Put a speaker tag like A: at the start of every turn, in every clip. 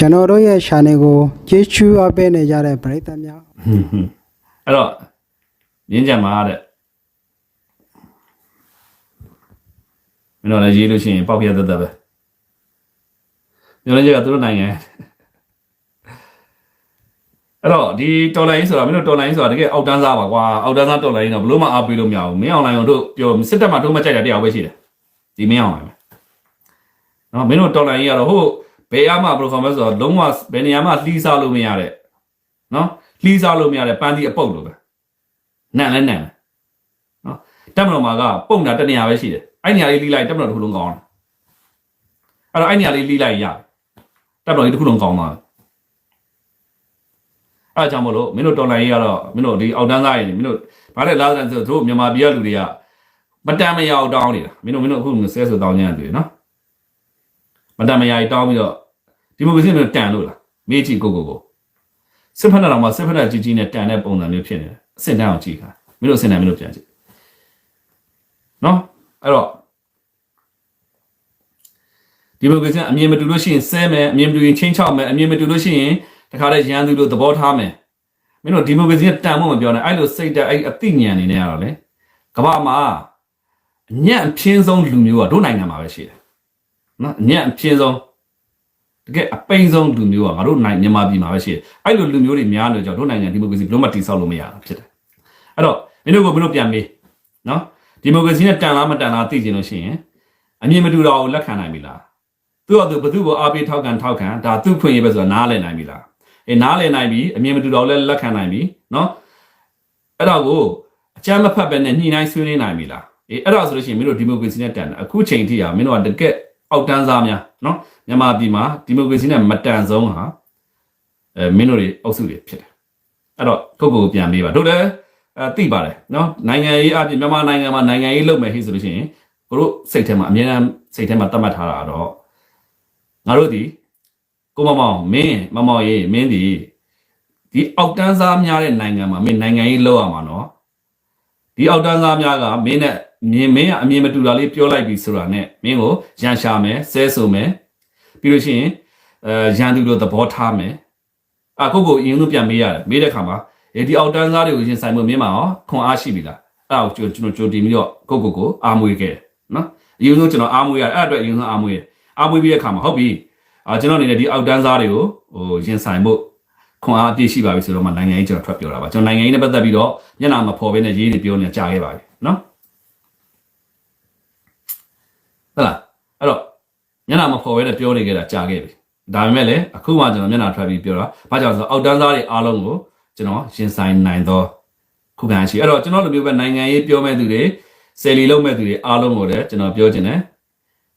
A: ကျွန်တော်တို့ရဲ့ channel ကိုကျေးဇူးအပ်ပေးနေကြတဲ့ပရိသတ်များ
B: ဟွန်းဟွန်းအဲ့တော့မြင်းကြံမှာတဲ့မင်းတို့လည်းရေးလို့ရှိရင်ပေါက်ပြတ်တတ်တတ်ပဲညနေကျကသူတို့နိုင်ငံအဲ့တော့ဒီတော်လိုင်းဆိုတာမင်းတို့တော်လိုင်းဆိုတာတကယ်အောက်တန်းစားပါကွာအောက်တန်းစားတော်လိုင်းတော့ဘလို့မှအားပေးလို့မရဘူးမင်းအောင်လိုင်းတို့ပြောစစ်တပ်မှာထုံးမကြိုက်တာတရားပဲရှိတယ်ဒီမင်းအောင်လိုင်းပဲနော်မင်းတို့တော်လိုင်းကြီးကတော့ဟုတ် ဘယ်အမှဘယ်လိုခေါ်မလဲဆိုတော့လုံးဝဘယ်နေရာမှလှီးစားလို့မရတဲ့နော်လှီးစားလို့မရတဲ့ပန်းတီအပုတ်လိုပဲနန့်လဲနန့်လဲနော်တက်မတော်မှာကပုံတာတနေရာပဲရှိတယ်အဲ့နေရာလေးလှီးလိုက်တက်မတော်တစ်ခုလုံးကောင်းတယ်အဲ့တော့အဲ့နေရာလေးလှီးလိုက်ရတယ်တက်မတော်ကြီးတစ်ခုလုံးကောင်းသွားတယ်အဲအကြောင်းမလို့မင်းတို့တော်လိုင်းရေးကတော့မင်းတို့ဒီအောက်တန်းသားရင်မင်းတို့ဘာလဲလားဆိုတော့တို့မြန်မာပြည်ကလူတွေကမတန်မရအောင်တောင်းနေတာမင်းတို့မင်းတို့အခုဆဲဆိုတောင်းကြတယ်နော် မတန်မရတောင်းပြီးတော့ဒီမိုကရေစီမျိုးတန်လို့လားမေးကြည့်ကိုကိုကိုစစ်ဖက်နဲ့တော့မှစစ်ဖက်နဲ့ကြီးကြီးနဲ့တန်တဲ့ပုံစံမျိုးဖြစ်နေတယ်အစင်တန်းအောင်ကြည့်ခါမင်းတို့အစင်တန်းမင်းတို့ပြန်ကြည့်နော်အဲ့တော့ဒီမိုကရေစီအမြင်မတူလို့ရှိရင်ဆဲမယ်အမြင်မတူရင်ချင်းချောက်မယ်အမြင်မတူလို့ရှိရင်တခါတည်းရန်သူလို့သဘောထားမယ်မင်းတို့ဒီမိုကရေစီကတန်ဖို့မပြောနဲ့အဲ့လိုစိတ်တက်အဲ့အသိဉာဏ်နေနေရတော့လေကမ္ဘာမှာအညံ့အပြင်းဆုံးလူမျိုးကတို့နိုင်ငံမှာပဲရှိတယ် နော်အညံ့အပြင်းဆုံးတကယ်အပိန်ဆုံးလူမျိုးကငါတို့နိုင်ငံမြန်မာပြည်မှာပဲရှိတယ်အဲ့လိုလူမျိုးတွေများလို့ကြောင့်တို့နိုင်ငံဒီမိုကရေစီဘယ်လို့မှတည်ဆောက်လို့မရတာဖြစ်တယ်အဲ့တော့မင်းတို့ကမင်းတို့ပြန်မေးနော်ဒီမိုကရေစီနဲ့တန်လားမတန်လားသိချင်လို့ရှိရင်အမြင်မတူတာကိုလက်ခံနိုင်ပြီလားသူ့အတူဘသူ့ကိုအားပေးထောက်ခံထောက်ခံဒါသူ့ခွင့်ရပဲဆိုတာနားလည်နိုင်ပြီလားအေးနားလည်နိုင်ပြီအမြင်မတူတော့လည်းလက်ခံနိုင်ပြီနော်အဲ့တော့ကိုအကြမ်းမဖက်ပဲနဲ့ညှိနှိုင်းဆွေးနွေးနိုင်ပြီလားအေးအဲ့ဒါဆိုလို့ရှိရင်မင်းတို့ဒီမိုကရေစီနဲ့တန်တယ်အခုချိန်ထိอ่ะမင်းတို့ကတကက် အောက်တန်းစားများနော်မြန်မာပြည်မှာဒီမိုကရေစီနဲ့မတန်ဆုံးဟာအဲမင်းတို့တွေအုပ်စုတွေဖြစ်တယ်အဲ့တော့ကိုယ့်ကိုယ်ကိုပြန်မေးပါတို့လည်းအဲသိပါတယ်နော်နိုင်ငံရေးအပြင်မြန်မာနိုင်ငံမှာနိုင်ငံရေးလုပ်မယ်ဟိဆိုလို့ရှိရင်ကိုတို့စိတ်ထဲမှာအမြဲတမ်းစိတ်ထဲမှာတတ်မှတ်ထားတာတော့ငါတို့ဒီကိုမမောင်မင်းမမောင်ရေးမင်းဒီဒီအောက်တန်းစားများတဲ့နိုင်ငံမှာမင်းနိုင်ငံရေးလုပ်ရမှာနော် ဒီအောက်တန်းစားများကမင်းနဲ့မြင်မင်းကအမြင်မတူတာလေးပြောလိုက်ပြီဆိုတာနဲ့မင်းကိုရန်ရှာမယ်ဆဲဆိုမယ်ပြီးလို့ရှိရင်အဲရန်သူတို့သဘောထားမယ်အခုကိုအရင်ကပြန်မေးရတယ်မေးတဲ့ခါမှာဒီအောက်တန်းစားတွေကိုရင်ဆိုင်မှုမင်းမအောင်ခွန်အားရှိပြီလားအဲ့ဒါကိုကျွန်တော်ကြိုတင်ပြီးတော့ကိုကိုကိုအားမွေးခဲ့နော်အရင်ဆုံးကျွန်တော်အားမွေးရတယ်အဲ့အတွက်အရင်ဆုံးအားမွေးအားမွေးပြီးတဲ့ခါမှာဟုတ်ပြီအာကျွန်တော်အနေနဲ့ဒီအောက်တန်းစားတွေကိုဟိုရင်ဆိုင်ဖို့ ခွန်အားအပြည့်ရှိပါပြီဆိုတော့မှနိုင်ငံရေးကျွန်တော်ထွက်ပြောတာပါကျွန်တော်နိုင်ငံရေးနဲ့ပတ်သက်ပြီးတော့ညနာမဖော်ဘဲနဲ့ရေးတွေပြောနေကြခဲ့ပါပြီနော်ဟုတ်လားအဲ့တော့ညနာမဖော်ဘဲနဲ့ပြောနေခဲ့တာကြာခဲ့ပြီဒါပေမဲ့လည်းအခုမှကျွန်တော်မျက်နှာထွက်ပြီးပြောတာဘာကြောင့်လဲဆိုတော့အောက်တန်းစားတွေအားလုံးကိုကျွန်တော်ရင်ဆိုင်နိုင်တော့ခုခံရှိအဲ့တော့ကျွန်တော်လိုမျိုးပဲနိုင်ငံရေးပြောမဲ့သူတွေဆယ်လီလုံးမဲ့သူတွေအားလုံးကိုလည်းကျွန်တော်ပြောချင်တယ်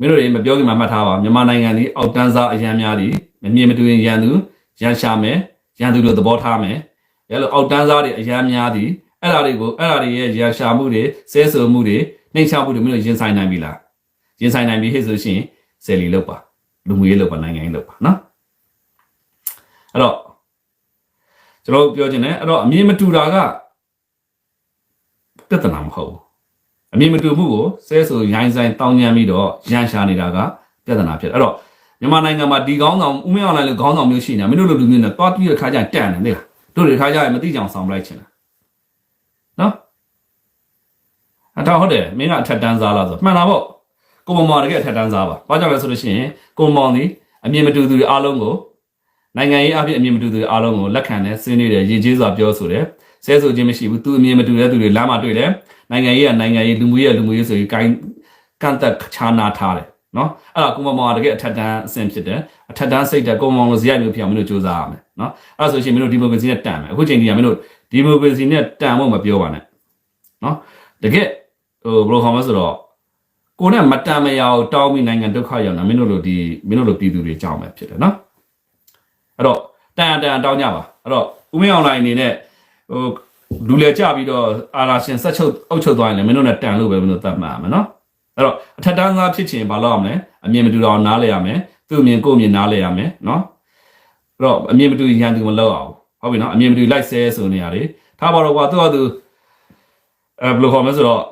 B: မင်းတို့တွေမပြောခင်မှာမှတ်ထားပါမြန်မာနိုင်ငံဒီအောက်တန်းစားအရန်များဒီမမြင်မတူရင်ရန်သူရန်ရှာမယ် ရန်သူတို့သဘောထားမယ်အဲလိုအောက်တန်းစားတွေအရန်များဒီအဲ့ဒါတွေကိုအဲ့ဒါတွေရဲ့ရန်ရှာမှုတွေဆဲဆိုမှုတွေနှိမ့်ချမှုတွေမင်းတို့ရင်ဆိုင်နိုင်ပြီလားရင်ဆိုင်နိုင်ပြီဟဲ့ဆိုရှင်ဆယ်လီလောက်ပါလူငွေလောက်ပါနိုင်ငံရေးလောက်ပါနော်အဲ့တော့ကျွန်တော်ပြောချင်တယ်အဲ့တော့အမြင်မတူတာကပြဿနာမဟုတ်ဘူးအမြင်မတူမှုကိုဆဲဆိုရိုင်းဆိုင်တောင်းညံပြီးတော့ရန်ရှာနေတာကပြဿနာဖြစ်တယ်အဲ့တော့ မြန်မာနိုင်ငံမှာဒီကောင်းဆောင်ဦးမင်းအောင်လိုင်းလိုခေါင်းဆောင်မျိုးရှိနေမင်းတို့လိုလူမျိုးနဲ့တွားပြီးတဲ့ခါကျတန်တယ်လေတို့တွေခါကျရင်မသိကြအောင်ဆောင်ပလိုက်ချင်တာနော်အတော့ဟုတ်တယ်မင်းကအထက်တန်းစားလားဆိုမှန်လားပေါ့ကိုမမောင်တကယ်အထက်တန်းစားပါဘာကြောင့်လဲဆိုလို့ရှိရင်ကိုမောင်ဒီအမြင်မတူသူတွေအားလုံးကိုနိုင်ငံရေးအဖြစ်အမြင်မတူသူတွေအားလုံးကိုလက်ခံတယ်ဆွေးနွေးတယ်ရည်ကြီးစွာပြောဆိုတယ်ဆဲဆိုခြင်းမရှိဘူးသူအမြင်မတူတဲ့သူတွေလမ်းမှာတွေ့တယ်နိုင်ငံရေးကနိုင်ငံရေးလူမှုရေးကလူမှုရေးဆိုပြီးကိုင်းကန့်သက်ခြားနာထားတယ် နော်အဲ့ဒါကိုမမောင်ကတကယ်အထက်တန်းအဆင့်ဖြစ်တယ်အထက်တန်းစိတ်တဲ့ကိုမမောင်လိုဇယမျိုးဖြစ်အောင်မင်းတို့စူးစမ်းရမယ်နော်အဲ့ဒါဆိုရှင်မင်းတို့ဒီမိုကရေစီနဲ့တန်မယ်အခုချိန်ကြီးကမင်းတို့ဒီမိုကရေစီနဲ့တန်ဖို့မပြောပါနဲ့နော်တကယ်ဟိုဘယ်လိုခေါ်မလဲဆိုတော့ကိုနဲ့မတန်မရအောင်တောင်းပြီးနိုင်ငံဒုက္ခရောက်တာမင်းတို့လိုဒီမင်းတို့လိုပြည်သူတွေကြောက်မယ်ဖြစ်တယ်နော်အဲ့တော့တန်တန်တောင်းကြပါအဲ့တော့ဦးမင်းအောင်လိုင်းအနေနဲ့ဟိုလူလေကြပြီးတော့အာလာရှင်ဆက်ချုပ်အုပ်ချုပ်သွားရင်လည်းမင်းတို့နဲ့တန်လို့ပဲမင်းတို့သတ်မှတ်ရမယ်နော် အဲ့တော့အထက်တန်းသားဖြစ်ချင်ဘာလုပ်ရမလဲအမြင်မတူတော့နားလဲရမယ်သူ့အမြင်ကိုယ့်အမြင်နားလဲရမယ်နော်အဲ့တော့အမြင်မတူရန်သူမလုပ်အောင်ဟုတ်ပြီနော်အမြင်မတူလိုက်ဆဲဆိုနေရတယ်ထားပါတော့ကွာသူ့ဟာသူအဲဘယ်လိုခေါ်မလဲဆိုတော့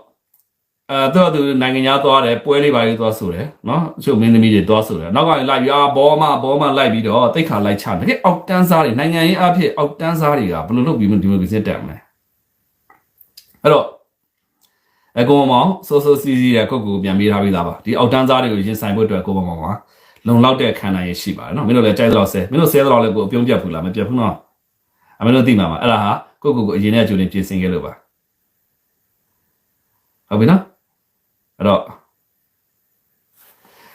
B: အဲတော့သူနိုင်ငံသားသွားတယ်ပွဲလေးပါလေးသွားဆိုတယ်နော်အချို့မင်းသမီးတွေသွားဆိုတယ်နောက်ကနေလိုက်ပြီးအာဘောမဘောမလိုက်ပြီးတော့တိတ်ခါလိုက်ချတကယ်အောက်တန်းစားတွေနိုင်ငံရေးအဖြစ်အောက်တန်းစားတွေကဘယ်လိုလုပ်ပြီးဒီမိုကရေစီတက်မလဲအဲ့တော့ အကောမောင်ဆိုဆိုစီစီတဲ့ကုတ်ကူပြန်ပေးထားပြီးသားပါဒီအောက်တန်းစားတွေကိုရင်ဆိုင်ဖို့အတွက်ကိုမောင်ကလုံလောက်တဲ့ခံနိုင်ရရှိပါတယ်နော်မင်းတို့လည်းကြိုက်တော့ဆဲမင်းတို့ဆဲတော့လည်းကိုအပြုံးပြတ်ဘူးလားမပြတ်ဘူးနော်အမင်းတို့သိမှာပါအဲ့ဒါဟာကိုကိုကိုအရင်နဲ့အကျိုးနဲ့ပြင်ဆင်ခဲ့လို့ပါဟုတ်ပြီနော်အဲ့တော့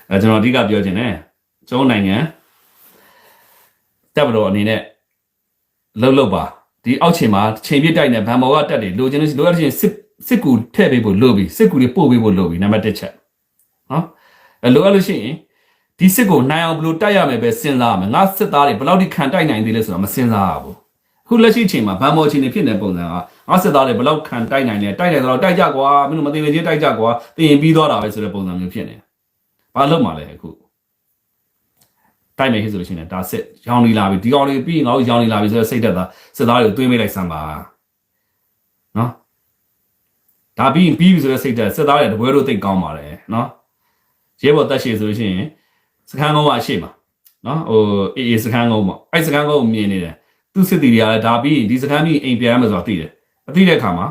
B: အဲကျွန်တော်အဓိကပြောချင်တယ်ကျုံးနိုင်ငံတပ်မတော်အနေနဲ့လှုပ်လှုပ်ပါဒီအောက်ခြေမှာချိန်ပြစ်တိုက်နေဗန်မော်ကတက်တယ်လိုချင်လို့ရှိလိုအပ်ချင်းစစ် စစ်ကူထည့်ပေးဖို့လိုပြီစစ်ကူတွေပို့ပေးဖို့လိုပြီနံပါတ်1ချက်နော်အဲလိုအပ်လို့ရှိရင်ဒီစစ်ကိုနိုင်အောင်ဘယ်လိုတိုက်ရမယ်ပဲစဉ်းစားရမယ်ငါစစ်သားတွေဘယ်လောက်ထိခံတိုက်နိုင်သေးလဲဆိုတာမစဉ်းစားရဘူးအခုလက်ရှိချိန်မှာဗန်မော်ချိန်နေဖြစ်နေတဲ့ပုံစံကငါစစ်သားတွေဘယ်လောက်ခံတိုက်နိုင်လဲတိုက်နိုင်တော့တိုက်ကြကွာမင်းတို့မသိနေချင်းတိုက်ကြကွာတင်ရင်ပြီးသွားတာပဲဆိုတဲ့ပုံစံမျိုးဖြစ်နေတယ်ဘာလို့မှလဲအခုတိုက်မယ်ဖြစ်ဆိုလို့ရှိရင်ဒါစစ်ရောင်းလီလာပြီဒီကောင်လေးပြီးရင်ငါတို့ရောင်းလီလာပြီဆိုတော့စိတ်သက်သာစစ်သားတွေကိုသွင်းမိလိုက်စမ်းပါနော် ဒါပြီးရင်ပြီးပြီဆိုတော့စိတ်သက်စစ်သားတွေတပွဲတို့သိတ်ကောင်းပါတယ်နော်ရဲဘော်တက်ရှိဆိုလို့ရှိရင်စခန်းကုန်းကအရှိမှာနော်ဟိုအေးအေးစခန်းကုန်းပေါ့အဲ့စခန်းကုန်းကိုမြင်နေတယ်သူစစ်တီတွေကလည်းဒါပြီးရင်ဒီစခန်းပြီးအိမ်ပြန်ရမယ်ဆိုတာသိတယ်အသိတဲ့အခါမှာ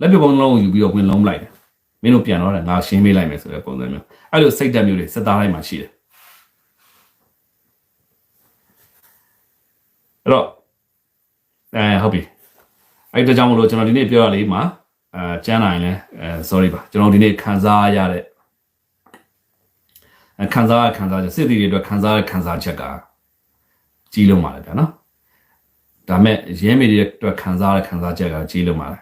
B: လက်ပြပုံးလုံးကိုယူပြီးတော့ဝင်လုံးလိုက်တယ်မင်းတို့ပြန်တော့တယ်ငါရှင်းပေးလိုက်မယ်ဆိုတဲ့ပုံစံမျိုးအဲ့လိုစိတ်တက်မျိုးတွေစစ်သားတိုင်းမှာရှိတယ်အဲ့တော့အဲဟုတ်ပြီအဲ့ဒါကြောင့်မလို့ကျွန်တော်ဒီနေ့ပြောရလေးမှာ အဲကျမ်းနိုင်လဲအဲ sorry ပါကျွန်တော်ဒီနေ့ခံစားရတဲ့အဲခံစားရခံစားချက်စစ်တီတွေအတွက်ခံစားရခံစားချက်ကကြီးလုံးပါလေဗျာနော်ဒါမဲ့ရဲမေတွေအတွက်ခံစားရခံစားချက်ကကြီးလုံးပါလေ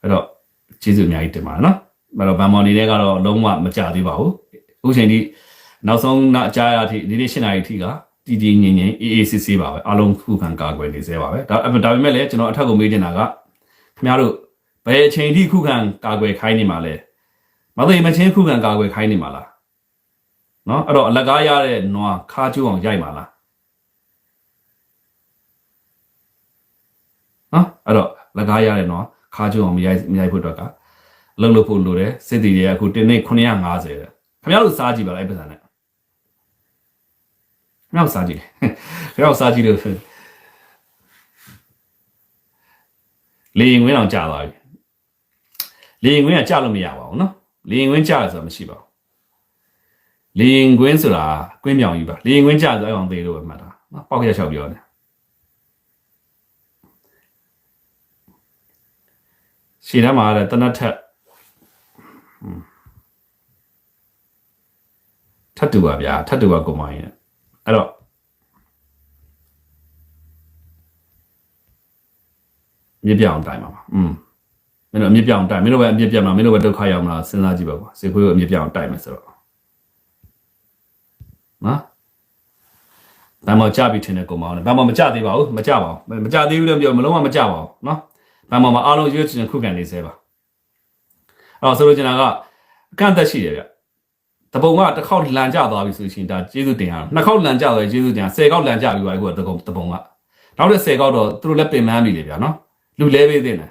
B: အဲ့တော့ကျေးဇူးအများကြီးတင်ပါတယ်နော်အဲ့တော့ဗန်မော်နေနဲ့ကတော့လုံးဝမကြသေးပါဘူးအခုချိန်ထိနောက်ဆုံးနောက်ကြားရအထိဒီနေ့၈နာရီအထိက တည်တည်ငြိမ်ငြိမ်အေးအေးဆေးဆေးပါပဲအားလုံးခုခံကာကွယ်နေသေးပါပဲဒါဒါပေမဲ့လည်းကျွန်တော်အထက်ကိုမေးချင်တာကခင်ဗျားတို့ဘယ်အချိန်ထိခုခံကာကွယ်ခိုင်းနေမှာလဲမသိမချင်းခုခံကာကွယ်ခိုင်းနေမှာလားနော်အဲ့တော့အလကားရတဲ့နွားခါကျိုးအောင်ရိုက်မှာလားနော်အဲ့တော့လကားရတဲ့နွားခါကျိုးအောင်မရိုက်မရိုက်ဖို့အတွက်ကလှုပ်လို့ဖို့လိုတယ်စစ်တီတွေကအခုတင်းနေ950တဲ့ခင်ဗျားတို့စားကြည့်ပါလားအဲ့ပစံနဲ့ ခင်ဗျားတို့စားကြည့်ခင်ဗျားတို့စားကြည့်လို့လေရင်ဝင်းအောင်ကြာသွားပြီလေရင်ဝင်းကကြာလို့မရပါဘူးနော်လေရင်ဝင်းကြာတယ်ဆိုတာမရှိပါဘူးလေရင်ကွင်းဆိုတာကွင်းပြောင်ကြီးပါလေရင်ကွင်းကြာဆိုအောင်သေးလို့ပဲမှတ်တာနော်ပေါက်ရချောက်ပြောတယ်ရှည်ထဲမှာလည်းတနတ်ထက်ဟွန်းထတ်တူပါဗျာထတ်တူပါကိုမိုင်းရဲ့ အဲ့တော့မြစ်ပြောင်တိုင်ပါပါอืมမင်းတို့အမြစ်ပြောင်တိုင်မင်းတို့ပဲအမြစ်ပြတ်မှာမင်းတို့ပဲဒုက္ခရောက်မလားစဉ်းစားကြည့်ပါကွာစေခွေးကိုအမြစ်ပြောင်တိုင်မယ်ဆိုတော့နော်ဘာမှကြပြီထင်တဲ့ကောင်မအောင်ဘာမှမကြသေးပါဘူးမကြပါဘူးမကြသေးဘူးလို့ပြောမလုံးဝမကြပါဘူးနော်ဘာမှမအားလုံးရွေးချင်ခုခံနေသေးပါအဲ့တော့ဆိုလိုချင်တာကအကန့်အသတ်ရှိတယ်ဗျ တပုံကတစ်ခေါက်လန်ကြသွားပြီဆိုရှင်ဒါကျေးဇူးတင်ရအောင်နှစ်ခေါက်လန်ကြသွားရင်ကျေးဇူးတင်ရ10ခေါက်လန်ကြပြီပါအခုကတပုံတပုံကနောက်တဲ့10ခေါက်တော့သူတို့လည်းပင်ပန်းပြီလေဗျာနော်လူလဲပေးသေးတယ်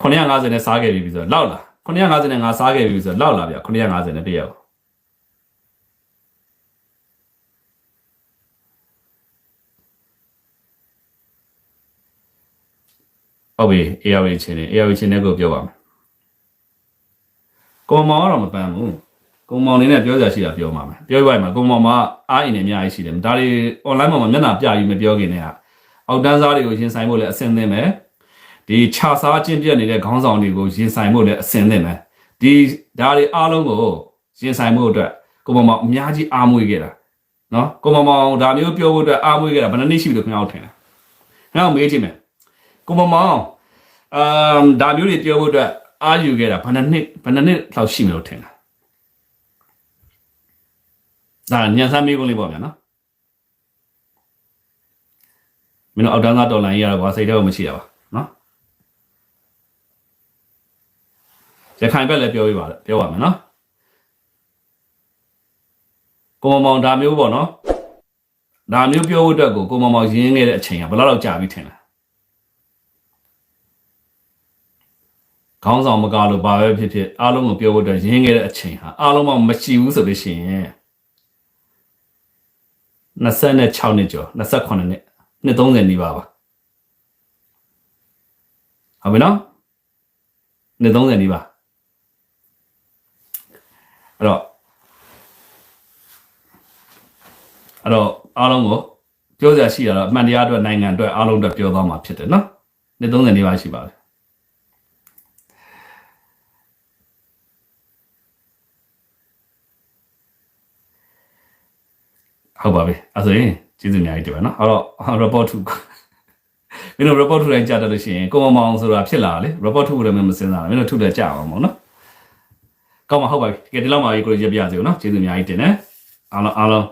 B: 950နဲ့စားခဲ့ပြီဆိုတော့လောက်လား950နဲ့ငါစားခဲ့ပြီဆိုတော့လောက်လားဗျ950နဲ့တရက်ဟုတ်ပြီ AR ချင်းနေ AR ချင်းနဲ့ကိုပြောပါမယ် ကိုမောင်ကတော့မပန်းဘူးကိုမောင်နေနဲ့ပြောကြရှိတာပြောမှာမယ်ပြောပြပါမယ်ကိုမောင်ကအားအင်းနေအများကြီးရှိတယ်ဒါတွေ online မှာမျက်နှာပြပြီးမပြောခင်တည်းကအောက်တန်းစားတွေကိုရင်ဆိုင်ဖို့လည်းအဆင်သင့်ပဲဒီခြာစားကျင့်ပြတ်နေတဲ့ခေါင်းဆောင်တွေကိုရင်ဆိုင်ဖို့လည်းအဆင်သင့်ပဲဒီဒါတွေအားလုံးကိုရင်ဆိုင်ဖို့အတွက်ကိုမောင်အများကြီးအားမွေးခဲ့တာနော်ကိုမောင်ဒါမျိုးပြောဖို့အတွက်အားမွေးခဲ့တာဘယ်နှစ်နှစ်ရှိပြီလို့ခင်ဗျားတို့ထင်လဲခင်ဗျားတို့မေးကြည့်မယ်ကိုမောင်အမ်ဒါမျိုးတွေပြောဖို့အတွက် အားယူခဲ့တာဘယ်နှစ်နှစ်ဘယ်နှစ်နှစ်လောက်ရှိမလို့ထင်လားဒါညံစမ်းမေးကုန်လေးပေါ့ဗျာနော်မင်းတို့အောက်တန်းသားတော်လိုင်းကြီးရတော့ဘာစိတ်ထဲကိုမရှိတာပါနော်ရခိုင်ဘက်လည်းပြောပြပါလေပြောပါမယ်နော်ကိုမမောင်ဒါမျိုးပေါ့နော်ဒါမျိုးပြောဖို့အတွက်ကိုကိုမမောင်ရင်းခဲ့တဲ့အချိန်ကဘယ်လောက်လောက်ကြာပြီထင်လား ခေါင်းဆောင်မကားလို့ဘာပဲဖြစ်ဖြစ်အားလုံးကိုပြောဖို့အတွက်ရင်းခဲ့တဲ့အချိန်ဟာအားလုံးမှမရှိဘူးဆိုလို့ရှိရင်26နှစ်ကျော်28နှစ်နှစ်30နီးပါးပါဟုတ်ပြီနော်နှစ်30နီးပါးအဲ့တော့အဲ့တော့အားလုံးကိုပြောစရာရှိတာတော့အမှန်တရားအတွက်နိုင်ငံအတွက်အားလုံးအတွက်ပြောသွားမှာဖြစ်တယ်နော်နှစ်30နီးပါးရှိပါပြီ ဟုတ်ပါပြီအဲ့ဆိုရင်ကျေးဇူးအများကြီးတင်ပါနော်အဲ့တော့ report ထုမင်းတို့ report ထုတိုင်းကြားတတ်လို့ရှိရင်ကိုမမောင်ဆိုတာဖြစ်လာလေ report ထုလည်းမစင်စားဘူးမင်းတို့ထုလည်းကြားအောင်ပေါ့နော်ကောင်းပါဟုတ်ပါပြီကဲဒီလောက်ပါပြီကိုရပြရစေဦးနော်ကျေးဇူးအများကြီးတင်တယ်အားလုံးအားလုံး